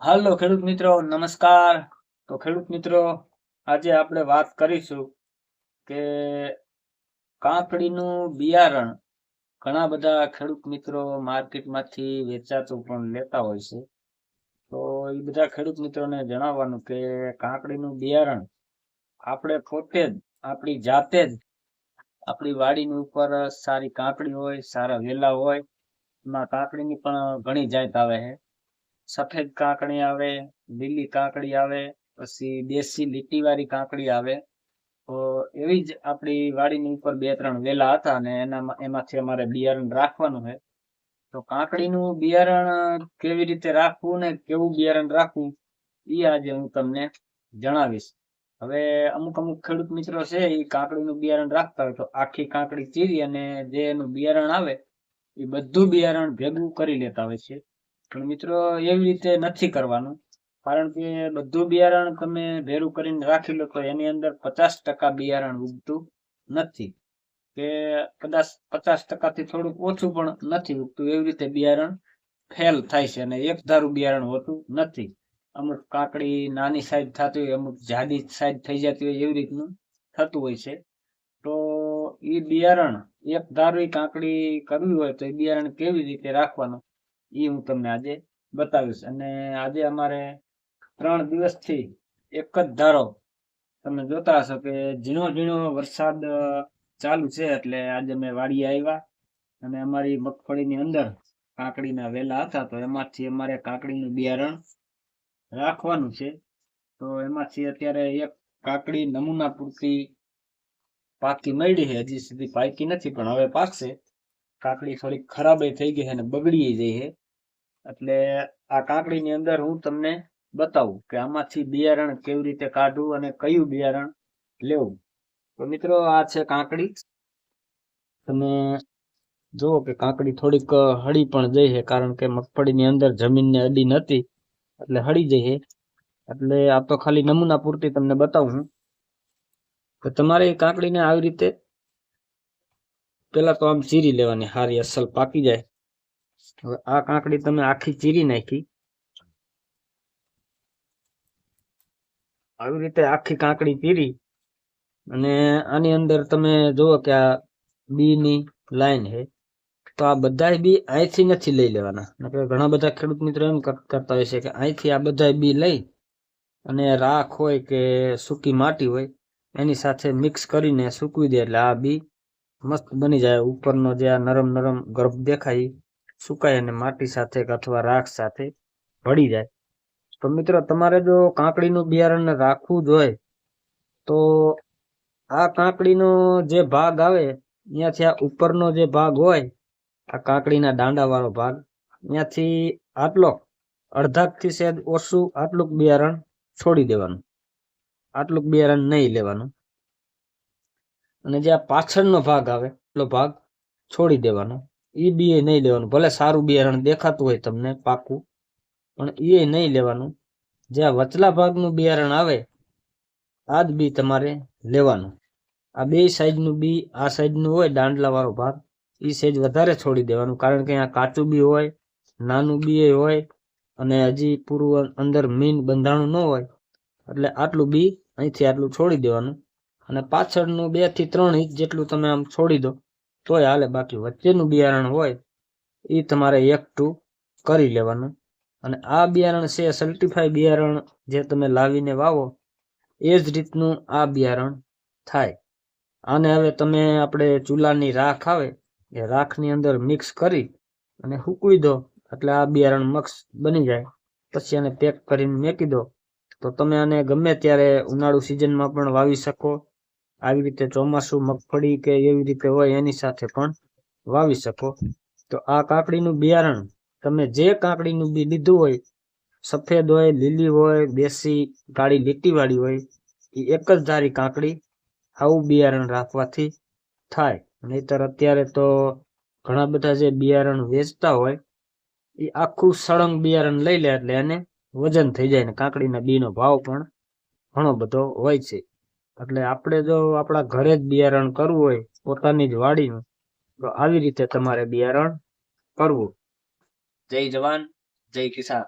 હાલો ખેડૂત મિત્રો, નમસ્કાર. તો ખેડૂત મિત્રો, આજે આપણે વાત કરીશું કે કાકડીનું બિયારણ ઘણા બધા ખેડૂત મિત્રો માર્કેટમાંથી વેચાતું પણ લેતા હોય છે. તો એ બધા ખેડૂત મિત્રોને જણાવવાનું કે કાકડીનું બિયારણ આપણે પોતે જ, આપણી જાતે જ, આપણી વાડીની ઉપર સારી કાકડી હોય, સારા વેલા હોય, એમાં કાકડીની પણ ઘણી જાત આવે છે. સફેદ કાકડી આવે, લીલી કાકડી આવે, પછી દેશી લીટી વાળી કાકડી આવે. તો એવી જ આપણી વાડીની ઉપર બે ત્રણ વેલા હતા અને એના એમાંથી અમારે બિયારણ રાખવાનું છે. તો કાકડીનું બિયારણ કેવી રીતે રાખવું ને કેવું બિયારણ રાખવું, એ આજે હું તમને જણાવીશ. હવે અમુક અમુક ખેડૂત મિત્રો છે એ કાકડીનું બિયારણ રાખતા હોય તો આખી કાકડી ચીરી અને જે એનું બિયારણ આવે, એ બધું બિયારણ ભેગું કરી લેતા હોય છે. પણ મિત્રો, એવી રીતે નથી કરવાનું. કારણ કે બધું બિયારણ તમે ભેરું કરીને રાખી લો તો એની અંદર પચાસ ટકા બિયારણ ઉગતું નથી. કે કદાચ પચાસ ટકાથી થોડુંક ઓછું પણ નથી ઉગતું. એવી રીતે બિયારણ ફેલ થાય છે અને એક ધારું બિયારણ હોતું નથી. અમુક કાકડી નાની સાઈઝ થતી હોય, અમુક જાડી સાઈઝ થઈ જતી હોય એવી રીતનું થતું હોય છે. તો એ બિયારણ, એક ધારું કાકડી કરવી હોય તો એ બિયારણ કેવી રીતે રાખવાનું? એ હું તમને આજે બતાવીશ. અને આજે અમારે ત્રણ દિવસથી એક જ ધારો તમે જોતા હશો કે ઝીણો ઝીણો વરસાદ ચાલુ છે એટલે આજે અમે વાડીએ આવ્યા. અને અમારી મગફળીની અંદર કાકડીના વેલા હતા, તો એમાંથી અમારે કાકડીનું બિયારણ રાખવાનું છે. તો એમાંથી અત્યારે એક કાકડી નમૂના પૂરતી પાકી મળી છે. હજી સુધી પાકી નથી, પણ હવે પાકશે. કાકડી થોડી ખરાબ થઈ ગઈ છે અને બગડી જઈ છે. એટલે આ કાકડીની અંદર હું તમને બતાવું કે આમાંથી બિયારણ કેવી રીતે કાઢવું અને કયું બિયારણ લેવું. તો મિત્રો, આ છે કાકડી. તમે જુઓ કે કાકડી થોડીક હળી પણ જઈ છે, કારણ કે મગફળીની અંદર જમીનને અડી નથી, એટલે હળી જઈ છે. એટલે આ તો ખાલી નમૂના પૂરતી તમને બતાવું તો તમારે કાકડીને આવી રીતે પેલા તો આમ ચીરી લેવાની, હારી, અસલ પાકી જાય. હવે આ કાંકડી તમે આખી ચીરી નાખી. આવી રીતે આખી કાંકડી ચીરી અને આની અંદર તમે જુઓ કે આ બી ની લાઈન છે. તો આ બધા બી અહીંથી નથી લઈ લેવાના. ઘણા બધા ખેડૂત મિત્રો એમ કરતા હોય છે કે અહીંથી આ બધા બી લઈ અને રાખ હોય કે સૂકી માટી હોય એની સાથે મિક્સ કરીને સૂકવી દે એટલે આ બી મસ્ત બની જાય. ઉપરનો જે આ નરમ નરમ ગર્ભ દેખાય સુકાય અને માટી સાથે અથવા રાખ સાથે ભળી જાય. તો મિત્રો, તમારે જો કાકડીનું બિયારણ રાખવું જ હોય, તો આ કાકડીનો જે ભાગ આવે, ત્યાંથી આ ઉપરનો જે ભાગ હોય, આ કાકડીના દાંડાવાળો ભાગ, ત્યાંથી આટલો, અડધાકથી સેજ ઓછું આટલું બિયારણ છોડી દેવાનું. આટલું બિયારણ નહીં લેવાનું. અને જે આ પાછળનો ભાગ આવે, એટલો ભાગ છોડી દેવાનો. એ બી નહીં લેવાનું. ભલે સારું બિયારણ દેખાતું હોય તમને પાકું, પણ એ નહીં લેવાનું. જે આ વચલા ભાગનું બિયારણ આવે આ જ બી તમારે લેવાનું. આ બે સાઈઝનું બી, આ સાઈઝનું હોય, દાંડલાવાળો ભાગ એ સાઈઝ વધારે છોડી દેવાનું. કારણ કે અહીંયા કાચું બી હોય, નાનું બી હોય, અને હજી પૂરું અંદર મીન બંધાણું ન હોય, એટલે આટલું બી અહીંથી આટલું છોડી દેવાનું. અને પાછળનું બેથી ત્રણ ઇંચ જેટલું તમે આમ છોડી દો તોય હાલે, બાકી વચ્ચેનું બિયારણ હોય, એ તમારે એકઠું કરી લેવાનું. અને આ બિયારણ છે સર્ટિફાઈ બિયારણ જે તમે લાવીને વાવો, એ જ રીતનું આ બિયારણ થાય. આને હવે તમે આપણે ચૂલાની રાખ આવે, એ રાખની અંદર મિક્સ કરી અને સૂકવી દો, એટલે આ બિયારણ મક્ષ બની જાય. પછી આને પેક કરીને મેકી દો. તો તમે આને ગમે ત્યારે ઉનાળુ સિઝનમાં પણ વાવી શકો. આવી રીતે ચોમાસું, મગફળી કે એવી રીતે હોય એની સાથે પણ વાવી શકો. તો આ કાકડીનું બિયારણ તમે જે કાકડીનું બી લીધું હોય, સફેદ હોય, લીલી હોય, દેશી કાળી લીટીવાળી હોય એ એક જ ધારી કાકડી આવું બિયારણ રાખવાથી થાય. નહીતર અત્યારે તો ઘણા બધા જે બિયારણ વેચતા હોય એ આખું સળંગ બિયારણ લઈ લે એટલે એને વજન થઈ જાય ને કાકડીના બીનો ભાવ પણ ઘણો બધો હોય છે. એટલે આપણે જો આપણા ઘરે જ બિયારણ કરવું હોય, પોતાની જ વાડીનું, તો આવી રીતે તમારે બિયારણ કરવું. જય જવાન, જય કિસાન.